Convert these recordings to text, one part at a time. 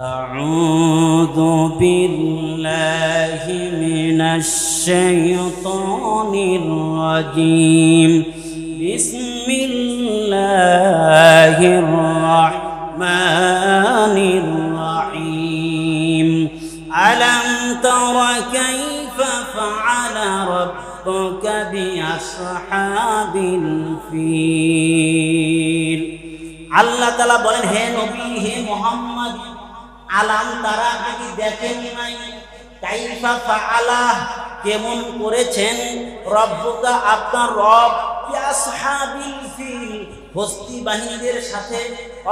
أعوذ بالله من الشيطان الرجيم بسم الله الرحمن الرحيم ألم تر كيف فعل ربك بأصحاب الفيل আল্লাহ তালা বলেন হে নবী হে মোহাম্মদ আলাম তারা নাকি দেখেন নাই, কাইফা ফাআলা, কেমন করেছেন? রব্বুকা আপনার রব ইয়াসহাবিল ফিল হস্তি বাহিনীদের সাথে,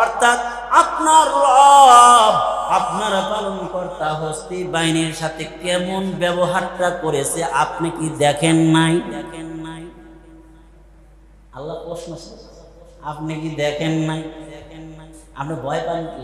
অর্থাৎ আপনার রব, আপনার পালন কর্তা হস্তি বাহিনীর সাথে কেমন ব্যবহারটা করেছে, আপনি কি দেখেন নাই? দেখেন নাই আল্লাহ প্রশ্ন আপনি কি দেখেন নাই দেখেন নাই? আপনি ভয় পান কি?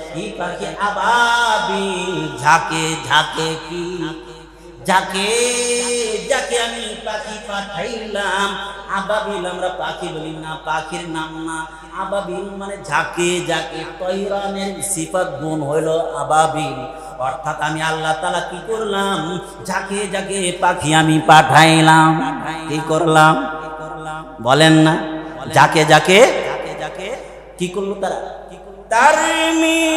কি পাখি আবাবি, ঝাঁকে ঝাঁকে কি? যাকে যাকে আমি পাখি পাঠাইলাম। আবাবিল আমরা পাখি বলি না, পাখির নাম না। আবাবিল মানে ঝাঁকে যাকে তৈরানের সিফাত গুণ হইল আবাবিল অর্থাৎ আমি আল্লাহ তালা কি করলাম? যাকে যাকে পাখি আমি পাঠাইলাম। কি করলাম? বলেন না। যাকে যাকে যাকে যাকে কি করল তারা? তারমিহিম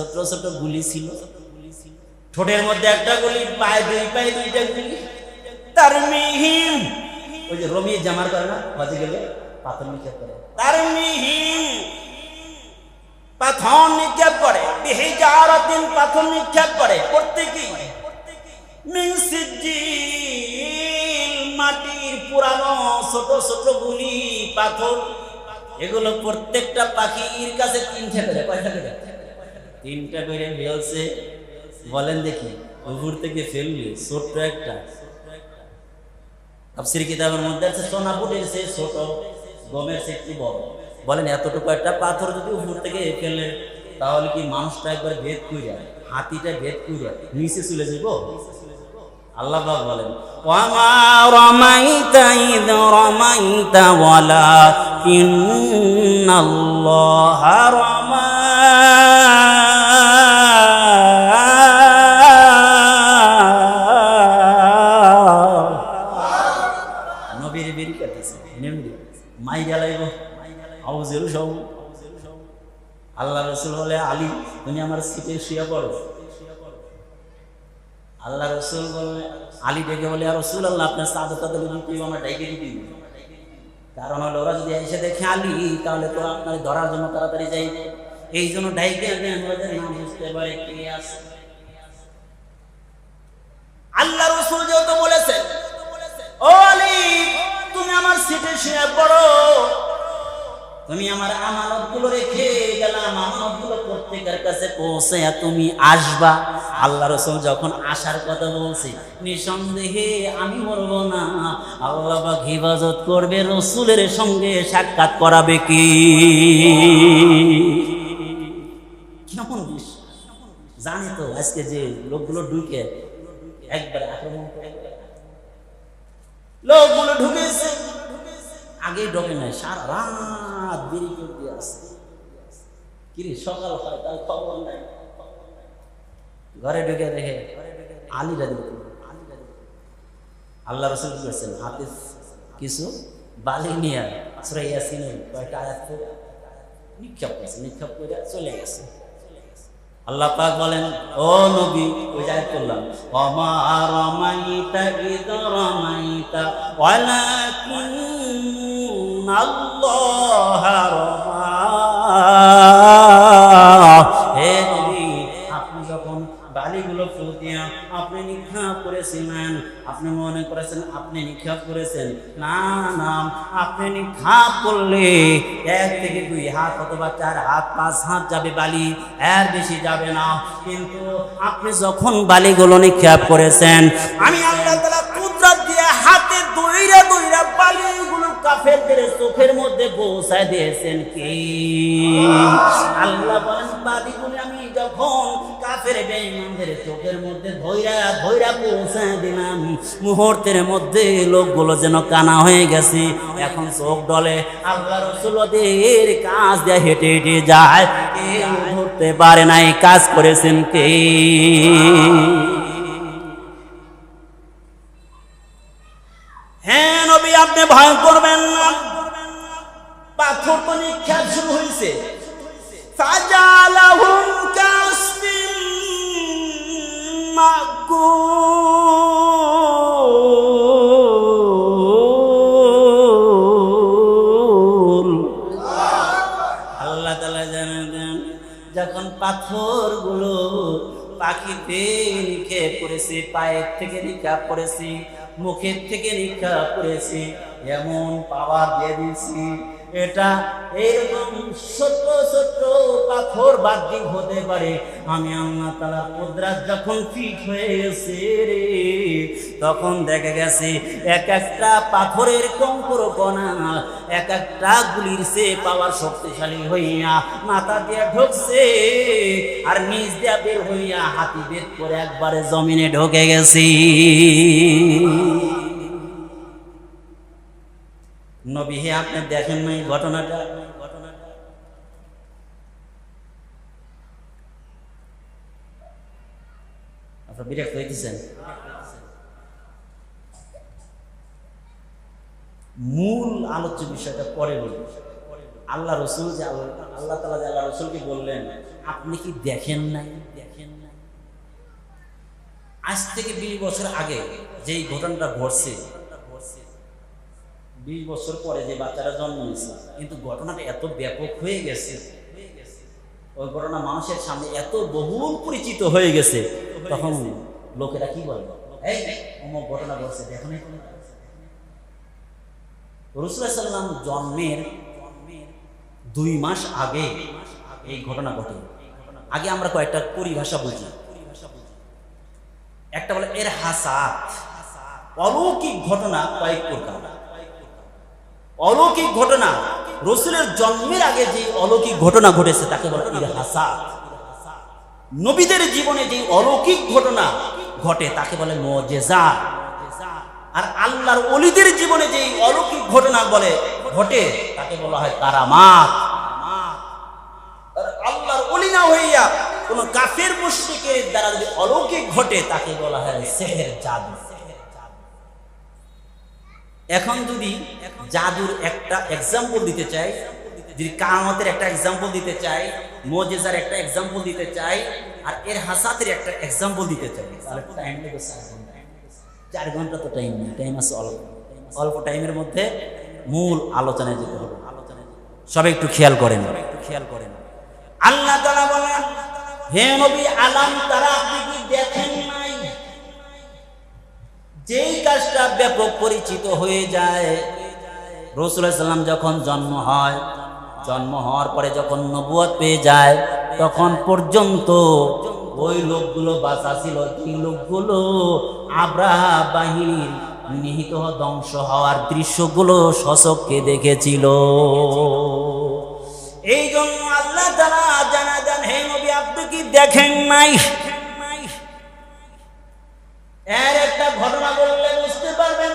ছোট ছোট গুলি ছিল। ঠোঁটের মধ্যে একটা গুলি, পায়ে দুই, পায়ে দুইটা গুলি। তার মিহিম ওই যে রমি জামার করে না, বাজে গেলে পাথর নিক্ষেপ করে। তার মিহিম পাথর নিক্ষেপ করে বিহি যাওয়ার দিন পাথর নিক্ষেপ করে। করতে মিন মাটির পুরানো ছোট ছোট গুলি, পাথর। এগুলো প্রত্যেকটা পাখির কাছে তিনটা করে, কয়টা করে? তিনটা করে ফেলছে বলেন দেখি উপর থেকে ফেললি ছোট্ট একটা। তাফসির কিতাবের মধ্যে আছে, সোনা ফুটের সে ছোট, গমের সে একটু বড়? বলেন, এতটুকু একটা পাথর যদি উপর থেকে ফেলে, তাহলে কি মানুষটা একবার ভেদ কইরা, হাতিটা ভেদ কইরা নিচে চলে যাব আল্লাহ পাক বলেন, ওয়ামা রামাইতা শুয়ে পড়ো। আল্লাহ রসুল আলী ডেকে বলে আর রসুল আল্লাহ আপনার সাদা তাদের আমার দিবি? কারণ হলো, ওরা যদি এসে দেখে তাহলে তো আপনার ধরার জন্য তাড়াতাড়ি এই জন্য ডাইকে ওদের নাম বুঝতে পারে কে আছে। আল্লাহ রসুল যেহেতু বলেছেন, ও আলী, তুমি আমার সিটে শুয়ে পড়ো। তুমি আমার আমানতগুলো রেখে গেলাম আমানতগুলো প্রত্যেকের কাছে পৌঁছে তুমি আসবা। আল্লাহ রসুল যখন আসার কথা বলছে, নিঃসন্দেহে আমি মরবো না, আল্লাহ বা হিফাজত করবে, রসুলের সঙ্গে সাক্ষাৎ করাবে কি? কেমন বিশ্বাস জানি তো, আজকে যে লোকগুলো ঢুকে, একবার আক্রমণ করে। লোকগুলো ঢুকেছে। আগেই ঢোকে নাই, সারা রাত দেরি করে দিয়ে আসে কিরে, সকাল হয়, তার খবর নাই। ঘরে ঢুকে দেখে আলী রাজি আল্লাহ রসুল করছেন হাতে কিছু বালি নিয়ে সুরাইয়া সিনে কয়েকটা আয়াত নিক্ষেপ করছে, নিক্ষেপ করে চলে গেছে। আল্লাহ পাক বলেন, ও নবী, ওই জায়গায় করলাম অমা রমাইতা ইদ রমাইতা ওয়ালাকিন হে নবী, আপনি যখন বালিগুলো ফু দিয়া আপনি নিক্ষেপ করেছিলেন, আপনি মনে করেছেন আপনি নিক্ষেপ করেছেন? না না, আপনি নিক্ষেপ করলে এক থেকে দুই হাত অথবা চার হাত, পাঁচ হাত যাবে বালি, এর বেশি যাবে না। কিন্তু আপনি যখন বালিগুলো নিক্ষেপ করেছেন, আমি আল্লাহ কাফেরদের চোখের মধ্যে পৌঁছায় দিয়েছেন কি? আল্লাহ বলেন আমি যখন কাফের চোখের মধ্যে ধইরা ধইরা পৌঁছায় দিলাম, মুহূর্তের মধ্যে লোকগুলো যেন কানা হয়ে গেছে। এখন চোখ ডলে আল্লাহ রসুলদের কাজ দিয়ে হেঁটে হেঁটে যায়। কেউ ধরতে পারে না এই কাজ করেছেন কে? হ্যাঁ নবী, আপনি ভয় করবেন না। পাথর নিক্ষেপ শুরু হয়েছে ফাজালাহুম কাসফিন মাকুল আল্লাহ তালা জানান যখন পাথরগুলো পাখিতে নিক্ষেপ করেছে, পায়ের থেকে নিক্ষেপ করেছি মুখের থেকে নিক্ষা করেছি এমন পাওয়া দিয়ে দিয়েছি। এটা এরকম ছোট্ট ছোট্ট পাথর বাহ্যিক হতে পারে। আমি আল্লাহ তালা মুদ্রা যখন ফিট হয়ে গেছে রে, তখন দেখা গেছে এক একটা পাথরের কঙ্কর কণা এক একটা গুলির সে পাওয়ার শক্তিশালী হইয়া মাথা দিয়ে ঢুকছে আর নিজ দিয়া বের হইয়া হাতি বেদ করে একবারে জমিনে ঢুকে গেছি। নবী হে, আপনি দেখেন নাই ঘটনাটা? ঘটনাটা আপনার বিরক্ত হইতেছেন? মূল আলোচ্য বিষয়টা পরে বলি। আল্লাহ রসুল যে আল্লাহ আল্লাহ তালা যে আল্লাহ রসুলকে বললেন, আপনি কি দেখেন নাই দেখেন নাই? আজ থেকে বিশ বছর আগে যেই ঘটনাটা ঘটছে বিশ বছর পরে যে বাচ্চারা জন্ম নিয়েছে কিন্তু ঘটনাটা এত ব্যাপক হয়ে গেছে। ওই ঘটনা মানুষের সামনে এত বহুল পরিচিত হয়ে গেছে। তখন লোকেরা কি বলে? এই, অমুক ঘটনা ঘটছে, দেখো তুমি? জন্মের দুই মাস আগে এই ঘটনা ঘটে। আগে আমরা কয়েকটা পরিভাষা বুঝি। একটা বলে এর হাসাত। অলৌকিক ঘটনা কয়েক প্রকার। অলৌকিক ঘটনা। রসুলের জন্মের আগে যে অলৌকিক ঘটনা ঘটেছে, তাকে বলে ইর হাসাত নবীদের জীবনে যে অলৌকিক ঘটনা ঘটে, তাকে বলে মজেজা। আর আল্লাহর অলিদের জীবনে যে অলৌকিক ঘটনা বলে, ঘটে, তাকে বলা হয় কারামাত। আল্লাহর অলি না হইয়া কোন কাফের মুশরিকের দ্বারা যদি অলৌকিক ঘটে, তাকে বলা হয় সেহের জাদু। এখন যদি জাদুর একটা এক্সাম্পল দিতে চাই যদি কামতের একটা এক্সাম্পল দিতে চাই মজেজার একটা এক্সাম্পল দিতে চাই আর এর হাসাতের একটা এক্সাম্পল দিতে চাই তাহলে টাইম নেবে চার ঘণ্টা। তো টাইম নেই টাইম আছে অল্প। অল্প টাইমের মধ্যে মূল আলোচনায় যেতে হবে। সবাই একটু খেয়াল করেন। একটু খেয়াল করেন। আল্লাহ তালা বলেন হে নবী আলাম তারা আপনি কি দেখেন যেই কাজটা ব্যাপক পরিচিত হয়ে যায় সাল্লাম যখন জন্ম হয়, জন্ম হওয়ার পরে যখন নবুয়ত পেয়ে যায়, তখন পর্যন্ত ওই লোকগুলো বাঁচা ছিল। যে লোকগুলো আব্রাহা বাহিনীর নিহিত ধ্বংস হওয়ার দৃশ্যগুলো শশককে দেখেছিল। এই জন্য আল্লাহ জানা যান হে নবী, আপনি কি দেখেন নাই? এর ঘটনা বললে বুঝতে পারবেন।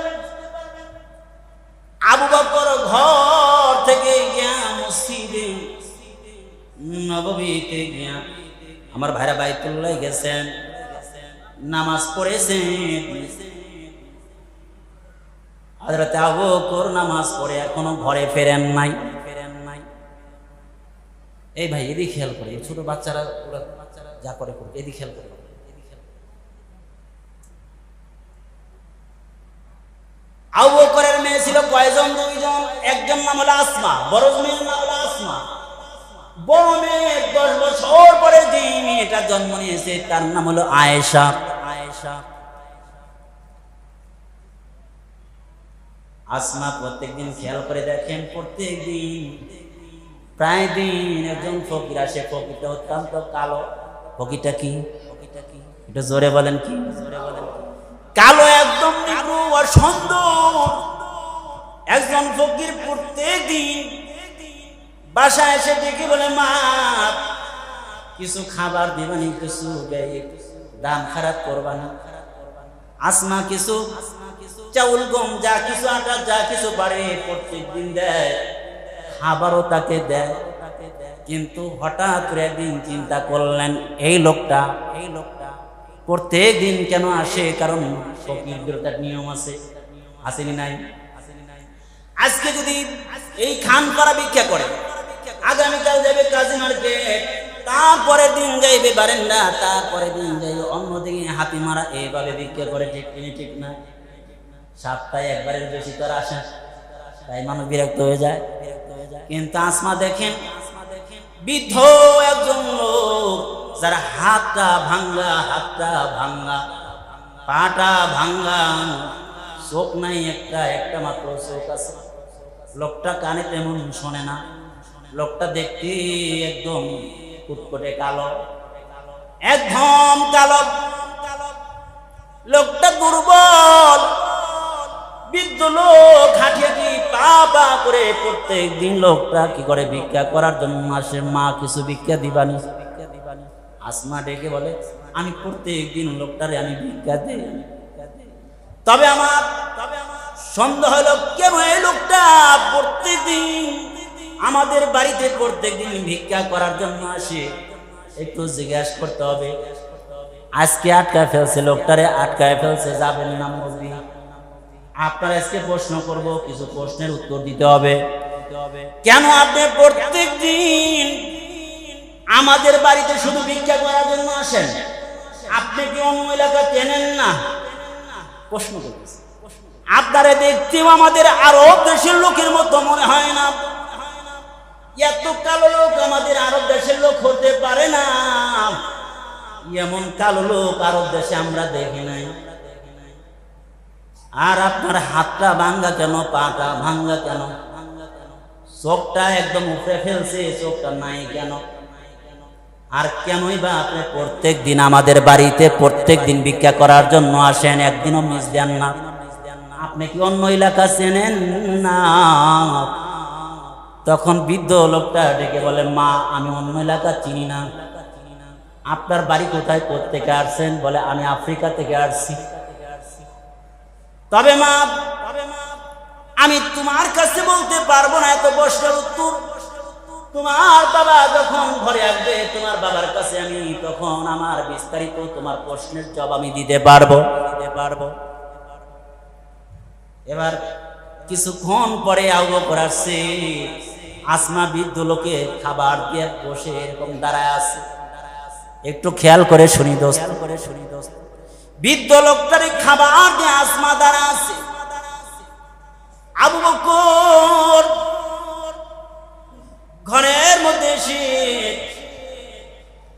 আবু বকর ঘর থেকে গিয়া মসজিদে, নববীতে গিয়া আমার ভাইরা বাইতুল্লাহ গেছেন, নামাজ পড়েছেন। হযরত আবু বকর নামাজ পড়ে এখনও ঘরে ফেরেন নাই। এই ভাই এদিকে খেয়াল করে ছোট বাচ্চারা ওরা যা করে করুক, এদিকে খেয়াল করে এদিকে খেয়াল করে। আবু বকরের মেয়ে ছিল কয়জন দুইজন একজন নাম হলো আসমা বড় মেয়ের নাম হলো আসমা। বড় মেয়ে দশ বছর পরে যে মেয়েটা জন্ম নিয়েছে তার নাম হলো আয়েশা। আয়েশা। আসমা প্রত্যেকদিন খেয়াল করে দেখেন প্রত্যেকদিন প্রায় দিন একজন ফকির আসে ফকিরটা অত্যন্ত কালো। ফকিরটা কি? ফকিরটা কি? এটা জোরে বলেন কি? জোরে বলেন কালো একদম নিগ্রু আর সুন্দর। একজন ফকির প্রত্যেক দিন বাসায় এসে ডেকে বলে, মা, কিছু খাবার দিবানি কিছু দাম খারাপ করবানি আসমা কিছু, চাউল গম, যা কিছু আটা, যা কিছু পারে প্রত্যেক দিন দেয়। খাবারও তাকে দেয়। কিন্তু হঠাৎ করে একদিন চিন্তা করলেন, এই লোকটা এই লোকটা প্রত্যেক দিন কেন আসে? কারণ ফকিরদের নিয়ম আছে। আসেনি নাই? আজকে যদি এই খান করা ভিক্ষা করে, আগামীকাল যাবে কাজী মার্কেট তারপরে দিন যাইবে বারেন্ডা তারপরে দিন যাইবে অন্যদিকে হাতি মারা এইভাবে ভিক্ষা করে, ঠিক কিনে ঠিক না। সপ্তাহে একবারের বেশি তো আর আসে। তাই মানুষ বিরক্ত হয়ে যায়। কিন্তু আসমা দেখেন, বৃদ্ধ একজন লোক, যার হাতটা ভাঙ্গা হাতটা ভাঙ্গা, পাটা ভাঙ্গা চোখ নাই একটা একটা মাত্র চোখ আছে। লোকটা কানে তেমন শোনে না। লোকটা দেখতে একদম কুটকুটে কালো। একদম কালো। লোকটা দুর্বল। বৃদ্ধ লোক হাঁটিয়ে কি পা করে প্রত্যেক দিন লোকটা কি করে ভিক্ষা করার জন্য আসে? মা, কিছু ভিক্ষা দিবানি? আসমা ডেকে বলে, আমি প্রত্যেক দিন লোকটারে আমি ভিক্ষা দিই। তবে আমার সন্দেহ হলো, কেন এই লোকটা প্রত্যেক দিন আমাদের বাড়িতে প্রত্যেক দিন ভিক্ষা করার জন্য আসে? একটু জিজ্ঞাসা করতে হবে। আজকে আটকায় ফেলছে লোকটারে, আটকায় ফেলছে, যাবেন না মসজিদ আপনার আজকে প্রশ্ন করব, কিছু প্রশ্নের উত্তর দিতে হবে। কেন আপনি প্রত্যেক দিন আমাদের বাড়িতে শুধু ভিক্ষা করার জন্য আসেন? আপনি কি অন্য এলাকা চেনেন না? প্রশ্ন করতেছে। আপনারা দেখতেও আমাদের আরব দেশের লোকের মতো মনে হয় না। এত কালো লোক আমাদের আরব দেশের লোক হতে পারে না। এমন কালো লোক আরব দেশে আমরা দেখি নাই। আর আপনার হাতটা ভাঙ্গা কেন, পাটা ভাঙ্গা কেন? চোখটা একদম উপরে ফেলছে, চোখটা নাই কেন? আর কেনই বা আপনি প্রত্যেক দিন আমাদের বাড়িতে প্রত্যেক দিন ভিক্ষা করার জন্য আসেন, একদিনও মিস দেন না। আপনি কি অন্য এলাকা চেনেন না? তখন বৃদ্ধ লোকটা ডেকে বলে, মা, আমি অন্য এলাকা চিনি না। আপনার বাড়ি কোথায়? থেকে আসছেন? বলে, আমি আফ্রিকা থেকে আসছি। তবে মা, আমি তোমার কাছে বলতে পারব না। এত প্রশ্নের উত্তর। তোমার বাবা যখন ঘরে আসবে, তোমার বাবার কাছে আমি তখন আমার বিস্তারিত তোমার প্রশ্নের জবাব আমি দিতে পারব দিতে পারব। এবার কিছুক্ষণ পরে আউগো করাচ্ছে আসমা বৃদ্ধ লোকে খাবার দিয়ে বসে এরকম দাঁড়ায় আছে। একটু খেয়াল করে শুনি দোস্ত। করে শুনি দোস্ত। বৃদ্ধ লোকটার খাবার দিয়ে আসমা দাঁড়া আছে। আবু বকর ঘরের মধ্যে এসে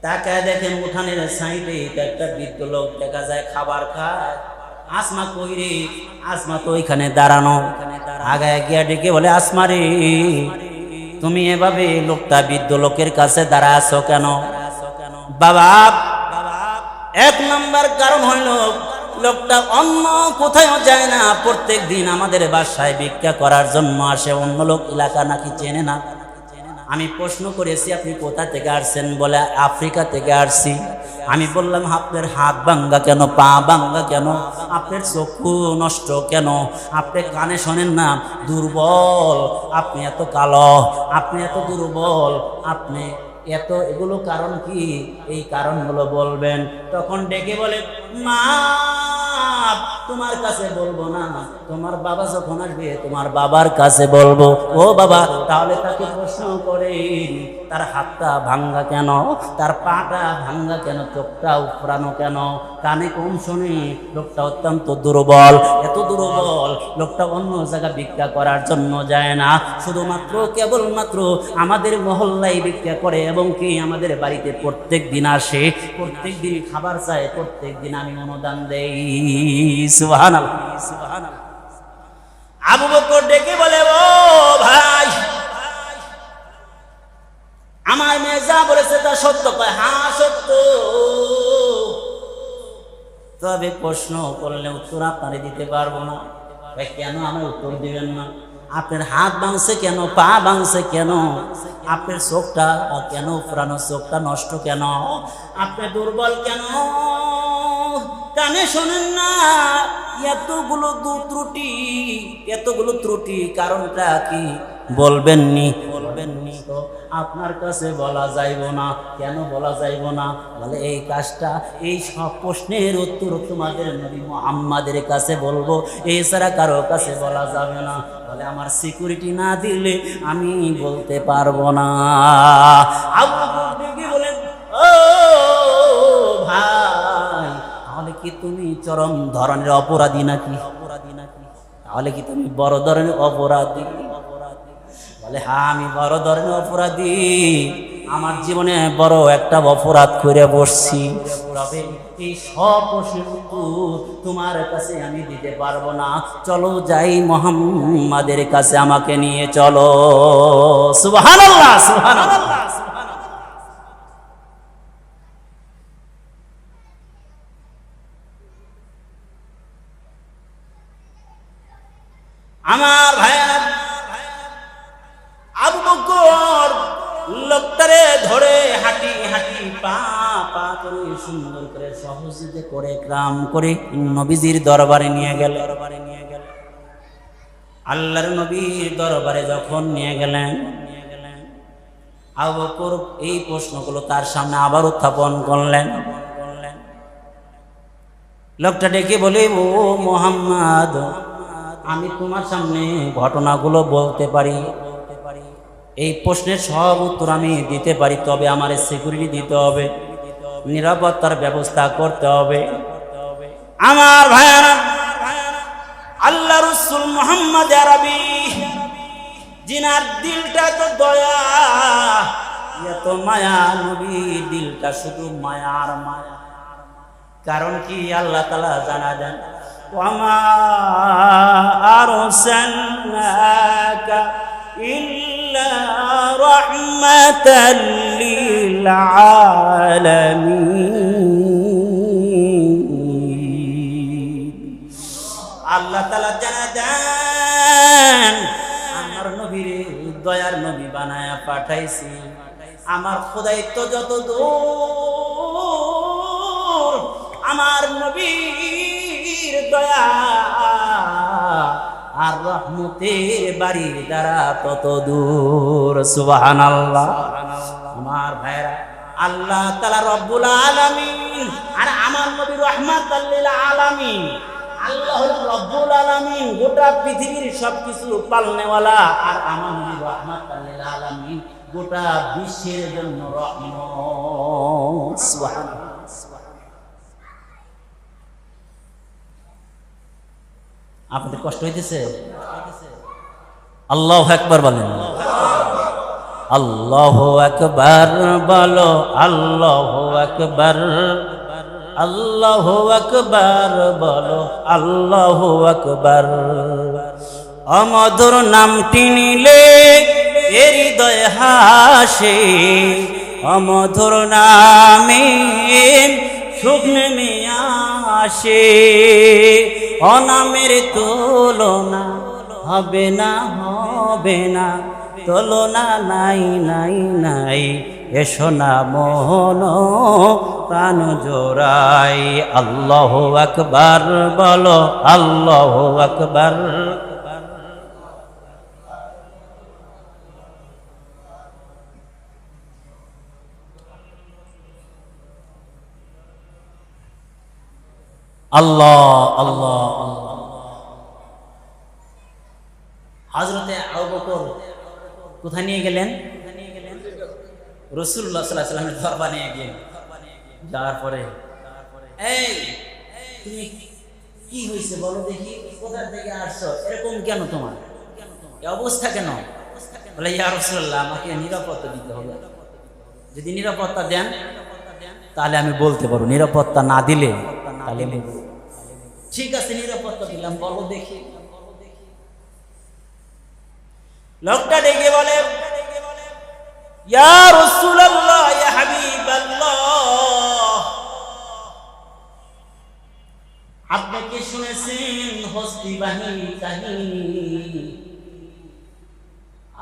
তাকায় দেখেন উঠানের সাইডে একটা বৃদ্ধ লোক দেখা যায় খাবার খায়। আসমা কই রে? আসমা তো ওইখানে দাঁড়ানো। আগায় গিয়া ডেকে বলে, আসমা রে, তুমি এভাবে লোকটা বৃদ্ধ লোকের কাছে দাঁড়া আছো কেন? বাবা, এক নম্বর কারণ হইল, লোকটা অন্য কোথাও যায় না। প্রত্যেক দিন আমাদের বাসায় ভিক্ষা করার জন্য আসে, অন্য লোক এলাকা নাকি চেনে না। আমি প্রশ্ন করেছি, আপনি কোথা থেকে আসছেন? বলে, আফ্রিকা থেকে আসছি। আমি বললাম, আপনার হাত ভাঙ্গা কেন? পা ভাঙ্গা কেন? আপনার চক্ষু নষ্ট কেন? আপনি কানে শোনেন না? দুর্বল। আপনি এত কালো। আপনি এত দুর্বল। আপনি এত এগুলো কারণ কি? এই কারণগুলো বলবেন। তখন ডেকে বলে, মা তোমার কাছে বলব না তোমার বাবা যখন আসবে, তোমার বাবার কাছে বলব, ও বাবা, তাহলে তাকে প্রশ্ন করে। তার হাতটা ভাঙ্গা কেন? তার পাটা ভাঙ্গা কেন? চোখটা উপরানো কেন? কানে কম শোনে? লোকটা অত্যন্ত দুর্বল। এত দুর্বল, লোকটা অন্য জায়গা ভিক্ষা করার জন্য যায় না। শুধুমাত্র, কেবলমাত্র আমাদের মহল্লায় ভিক্ষা করে এবং কি আমাদের বাড়িতে প্রত্যেক দিন আসে। প্রত্যেক দিন খাবার চায়, প্রত্যেক দিন আমি অনুদান দেই। সুহান আবু বকর ডেকে বলে, ও ভাই আমার মেয়ে যা বলেছে তা সত্য কয়? হ্যাঁ সত্য। তবে প্রশ্ন করলে উত্তর আপনারে দিতে পারব না। কেন আমার উত্তর দিবেন না? আপনার হাত ভাঙছে কেন? পা ভাঙছে কেন? আপনার চোখটা কেন? পুরানো চোখটা নষ্ট কেন? আপনি দুর্বল কেন? কানে শোনেন না, এতগুলো দু ত্রুটি এতগুলো ত্রুটি, কারণটা কি? বলবেননি। বলবেননি। আপনার কাছে বলা যাইব না। কেন বলা যাইব না? বলে, এই কাজটা, এই সব প্রশ্নের উত্তর তোমাদের নবী মোহাম্মদের কাছে বলব। এছাড়া কারও কাছে বলা যাবে না। বলে, আমার সিকিউরিটি না দিলে আমি বলতে পারব না। ভাই, তাহলে কি তুমি চরম ধরনের অপরাধী নাকি অপরাধী নাকি? তাহলে কি তুমি বড় ধরনের অপরাধী? বলে হ্যাঁ আমি বড় ধরনের অপরাধী। আমার জীবনে বড় একটা অপরাধ করে বসছি। তবে এই সব উত্তর তোমার কাছে আমি দিতে পারব না। চলো যাই মোহাম্মদের কাছে, আমাকে নিয়ে চলো। সুবহানাল্লাহ আমার সহজে করে নবীজির দরবারে নিয়ে গেল। দরবারে নিয়ে গেল আল্লাহর নবীর দরবারে যখন নিয়ে গেলেন নিয়ে গেলেন আবু বকর এই প্রশ্নগুলো তার সামনে আবার উত্থাপন করলেন। করলেন লোকটা ডেকে বলে, ও মোহাম্মদ, আমি তোমার সামনে ঘটনাগুলো বলতে পারি। এই প্রশ্নের সব উত্তর আমি দিতে পারি, তবে আমার সিকিউরিটি দিতে হবে, নিরাপত্তার ব্যবস্থা করতে হবে। আমার ভাইয়ারা আল্লাহ রসুল মোহাম্মদ আরবি জিনার দিলটা তো দয়া এত মায়া নবী দিলটা শুধু মায়ার মায়া কারণ কি আল্লাহ তালা জানা দেন وما أرسلناك إلا رحمة للعالمين দয়ার নবী বানায়া পাঠাইছি। আমার খোদাইত্ব যত দূর, আমার নবীর দয়া আর রহমতের বাড়ির দ্বারা তত দূর। সুবাহান আল্লাহ আমার ভাইরা আল্লাহ তালা রব্বুল আলামিন আর আমার নবী রহমাত আলামিন আল্লাহ গোটা পৃথিবীর আর গোটা বিশ্বের জন্য আপনাদের কষ্ট হইতেছে? আল্লাহ একবার বলেন। আল্লাহ একবার বলো, আল্লাহ একবার আল্লাহ একবার বলো আল্লাহ একবার অমধুর নামটি নিলে এ হৃদয় হাসে। অমধুর নামে নেমে আসে অনামের তুলনা হবে না হবে না। তুলনা নাই নাই নাই। এসো না মোহন, প্রাণ জোড়াই। আল্লাহ আকবার, বলো আল্লাহ আকবার। আল্লাহ আল্লাহ হাজরতে আবু বকর কোথায় নিয়ে গেলেন? রসুল্লাহ সাল্লাহ সাল্লামের দরবার নিয়ে গিয়ে যাওয়ার পরে, এই, তুমি কি হয়েছে বলো দেখি, কোথা থেকে আসছো? এরকম কেন তোমার? অবস্থা কেন? বলে, ইয়া রসুল্লাহ আমাকে নিরাপত্তা দিতে হবে। যদি নিরাপত্তা দেন, তাহলে আমি বলতে পারব। নিরাপত্তা না দিলে, তাহলে। ঠিক আছে, নিরাপত্তা দিলাম, বলো দেখি। লোকটা ডেকে বলে ইয়া রাসূলুল্লাহ শুনেছেন, হস্তি বাহিনী, কাহিনী?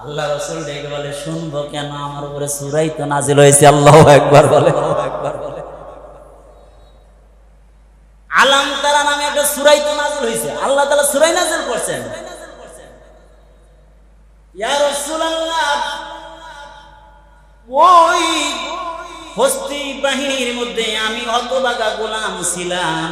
আল্লাহ রসুল ডেকে বলে, শুনব কেন? আমার উপরে সুরাই তো নাজিল হয়েছে, আল্লাহ একবার বলে একবার বলে। আলাম তারা নামে একটা সুরাই তো নাজিল হয়েছে। আল্লাহ তাআলা সুরাই নাজিল করছেন। ইয়া রাসূলুল্লাহ ওই হস্তি বাহিনীর মধ্যে আমি অতবাগা গোলাম ছিলাম।